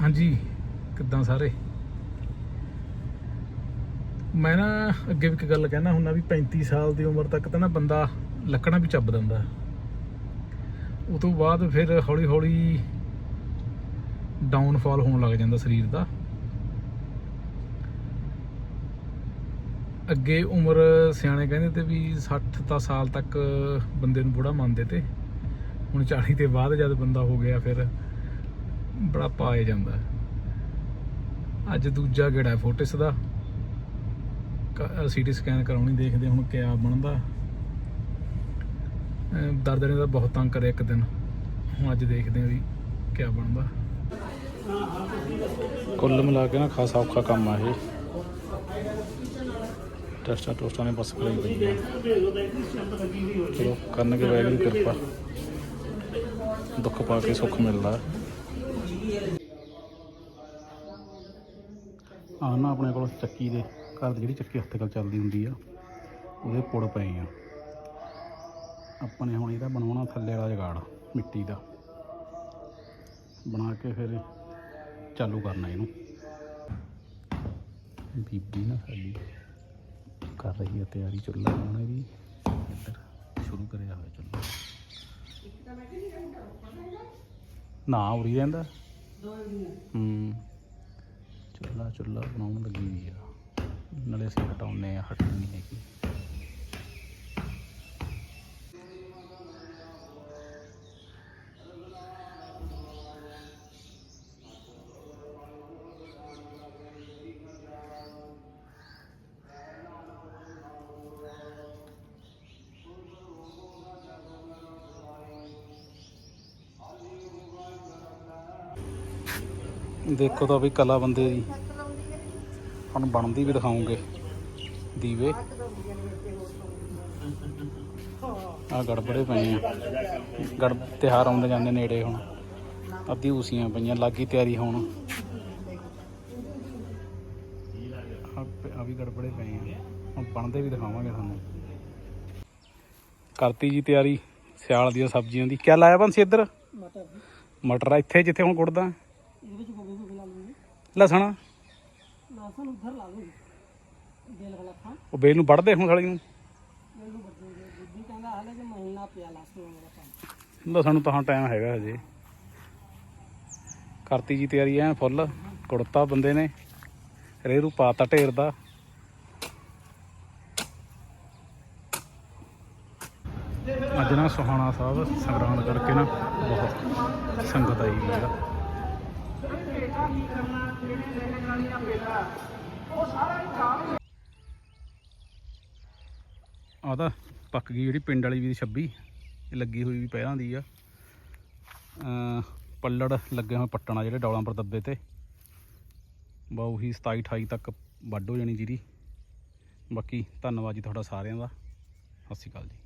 ਹਾਂਜੀ, ਕਿੱਦਾਂ ਸਾਰੇ? ਮੈਂ ਨਾ ਅੱਗੇ ਵੀ ਇੱਕ ਗੱਲ ਕਹਿਣਾ ਹੁੰਦਾ ਵੀ 35 ਸਾਲ ਦੀ ਉਮਰ ਤੱਕ ਤਾਂ ਨਾ ਬੰਦਾ ਲੱਕੜਾਂ ਵੀ ਚੱਬ ਦਿੰਦਾ। ਉਹ ਤੋਂ ਬਾਅਦ ਫਿਰ ਹੌਲੀ ਹੌਲੀ ਡਾਊਨਫਾਲ ਹੋਣ ਲੱਗ ਜਾਂਦਾ ਸਰੀਰ ਦਾ। ਅੱਗੇ ਉਮਰ ਸਿਆਣੇ ਕਹਿੰਦੇ ਤੇ ਵੀ 60 ਤਾਂ ਸਾਲ ਤੱਕ ਬੰਦੇ ਨੂੰ ਬੁੜਾ ਮੰਨਦੇ ਤੇ। ਹੁਣ 40 ਦੇ ਬਾਅਦ ਜਦ ਬੰਦਾ ਹੋ ਗਿਆ ਫਿਰ ਬੜਾ ਪਾਏ ਜਾਂਦਾ ਅੱਜ ਦੂਜਾ ਗੇੜਾ ਫੋਟਿਸ ਦਾ। ਸੀਟੀ ਸਕੈਨ ਕਰਾਉਣੀ ਦੇਖਦੇ ਹੁਣ ਕਿਆ ਬਣਦਾ। ਦਰਦ ਨੇ ਤਾਂ ਬਹੁਤ ਤੰਗ ਕਰਿਆ ਇੱਕ ਦਿਨ। ਹੁਣ ਅੱਜ ਦੇਖਦੇ ਹਾਂ ਵੀ ਕਿਆ ਬਣਦਾ। ਕੁੱਲ ਮਿਲਾ ਕੇ ਨਾ ਖਾਸਾ ਔਖਾ ਕੰਮ ਆ ਇਹ। ਟੈਸਟਾਂ ਟੋਸਟਾਂ ਨੇ ਬਸ ਕਰਾਈ ਪਈ ਚਲੋ ਕਰਨਗੇ ਵਾਹਿਗੁਰੂ ਕਿਰਪਾ। ਦੁੱਖ ਪਾ ਕੇ ਸੁੱਖ ਮਿਲਦਾ। ਆ ਨਾ ਆਪਣੇ ਕੋਲ ਚੱਕੀ ਦੇ ਘਰ ਦੀ ਜਿਹੜੀ ਚੱਕੀ ਹੱਥ ਨਾਲ ਚੱਲਦੀ ਹੁੰਦੀ ਆ, ਉਹਦੇ ਪੁੜ ਪਏ ਆ। ਆਪਾਂ ਨੇ ਹੁਣ ਇਹਦਾ ਬਣਾਉਣਾ ਥੱਲੇ ਵਾਲਾ ਜਗਾੜ, ਮਿੱਟੀ ਦਾ। ਬਣਾ ਕੇ ਫਿਰ ਚਾਲੂ ਕਰਨਾ ਇਹਨੂੰ। ਬੀਬੀ ਨਾ ਸਾਡੀ ਕਰ ਰਹੀ ਹੈ ਤਿਆਰੀ ਚੁੱਲ੍ਹਾ ਬਣਾਉਣੇ ਦੀ। ਇੱਧਰ ਸ਼ੁਰੂ ਕਰਿਆ ਹੋਇਆ ਚੁੱਲ੍ਹਾ। ਨਾ ਉਰੀ ਰਹਿੰਦਾ। ਹੂੰ। ਚੁੱਲ੍ਹਾ ਚੁੱਲ੍ਹਾ ਬਣਾਉਣ ਲੱਗੀ ਵੀ ਆ। ਨਾਲੇ ਅਸੀਂ ਹਟਾਉਨੇ ਆ ਹਟਣੀ ਨਹੀਂ ਹੈਗੀ। ਦੇਖੋ ਤਾਂ ਵੀ ਕਲਾ ਬੰਦੇ ਦੀ। ਤੁਹਾਨੂੰ ਬਣਦੀ ਵੀ ਦਿਖਾਉਂਗੇ। ਦੀਵੇ। ਆ ਗੜਬੜੇ ਪਏ ਆ। ਗੜ ਤਿਹਾਰ ਆਉਂਦੇ ਜਾਂਦੇ ਨੇੜੇ ਹੁਣ। ਅੱਧੀ ਉਸੀਆਂ ਪਈਆਂ ਲੱਗੀ ਤਿਆਰੀ ਹੋਣ। ਆ ਵੀ ਗੜਬੜੇ ਪਏ ਆ। ਹੁਣ ਬਣਦੇ ਵੀ ਦਿਖਾਵਾਂਗੇ ਤੁਹਾਨੂੰ। ਕਰਤੀ ਜੀ ਤਿਆਰੀ ਸਿਆਲ ਦੀਆਂ ਸਬਜ਼ੀਆਂ ਦੀ। ਕਿਆ ਲਾਇਆ ਬੰਸੀ ਇੱਧਰ? ਮਟਰ। ਮਟਰ ਇੱਥੇ ਜਿੱਥੇ ਹੁਣ ਗੁੜਦਾ ਇਹਦੇ ਵਿੱਚ ਗੋਭੀ ਵੀ ਲਾ ਲੂੰਗੀ ਲਸਣ? ਲਸਣ ਉਧਰ ਲਾ ਲੂੰਗੀ ਬੇਲ ਵਾਲਾ ਥਾਂ। ਉਹ ਬੇਲ ਨੂੰ ਵੱਢਦੇ ਹੁਣ ਸਾਲੀ ਨੂੰ? ਇਹਨੂੰ ਵੱਜੂਗੇ ਬੀਬੀ ਕਹਿੰਦਾ ਹਾਲੇ ਕਿ ਮਹੀਨਾ ਪਿਆ ਲਸਣ ਵਾਲਾ ਕੰਮ ਲਸਣ ਨੂੰ ਤਾਂ ਟਾਈਮ ਹੈਗਾ ਹਜੇ। ਕਰਤੀ ਜੀ ਤਿਆਰੀ ਐ ਫੁੱਲ ਕੁੜਤਾ ਬੰਦੇ ਨੇ। ਰੇਰੂ ਪਾਤਾ ਢੇਰ ਦਾ। ਅੱਜ ਨਾ ਸੁਹਾਣਾ ਸਾਹਿਬ ਸੰਗਰਾਂਦ ਕਰਕੇ ਨਾ ਬਹੁਤ ਸੰਗਤ ਆਈ ਹੋਈ ਆ ਆ ਤਾਂ ਪੱਕ ਗਈ ਜਿਹੜੀ ਪਿੰਡ ਵਾਲੀ ਵੀ 26 ਇਹ ਲੱਗੀ ਹੋਈ ਵੀ ਪਹਿਲਾਂ ਦੀ ਆ। ਪੱਲੜ ਲੱਗੇ ਹੋਏ ਪੱਟਣਾ ਜਿਹੜੇ ਡੌਲਾਂ ਪਰ ਦੱਬੇ ਤੇ। ਬਹੁ ਉਹੀ 27 28 ਤੱਕ ਵੱਢ ਹੋ ਜਾਣੀ ਜੀਰੀ। ਬਾਕੀ ਧੰਨਵਾਦ ਜੀ ਤੁਹਾਡਾ ਸਾਰਿਆਂ ਦਾ। ਸਤਿ ਸ਼੍ਰੀ ਅਕਾਲ ਜੀ।